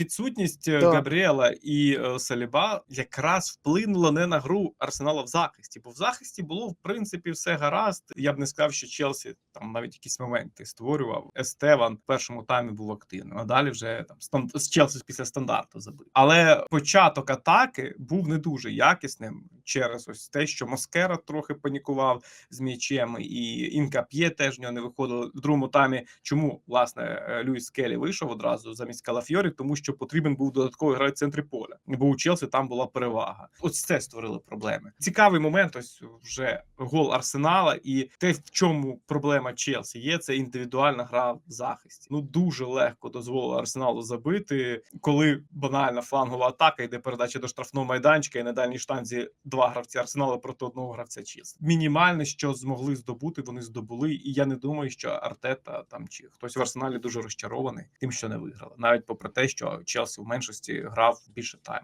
відсутність е, Так. Габріела і е, Саліба якраз вплинула не на гру Арсенала в захисті, бо в захисті було в принципі все гаразд. Я б не сказав, що Челсі там навіть якісь моменти створював. Естеван в першому таймі був активним, а далі вже там стан- з Челсі після стандарту забив. Але початок атаки був не дуже якісним через ось те, що Москера трохи панікував з м'ячем, і Інка П'є теж в нього не виходило в другому таймі. Чому власне е, Люїс Келі вийшов одразу замість Калафьорі? Тому що потрібен був додатковий гравець в центрі поля, бо у Челсі там була перевага. Ось це створило проблеми. Цікавий момент. Ось вже гол Арсенала, і те, в чому проблема Челсі є, це індивідуальна гра в захисті. Ну дуже легко дозволило Арсеналу забити, коли банальна флангова атака йде передача до штрафного майданчика, і на дальній штанзі два гравці Арсенала проти одного гравця Челсі. Мінімальне, що змогли здобути, вони здобули. І я не думаю, що Артета там чи хтось в Арсеналі дуже розчарований тим, що не виграли, навіть попри те, що Челсі в меншості грав більше тайму.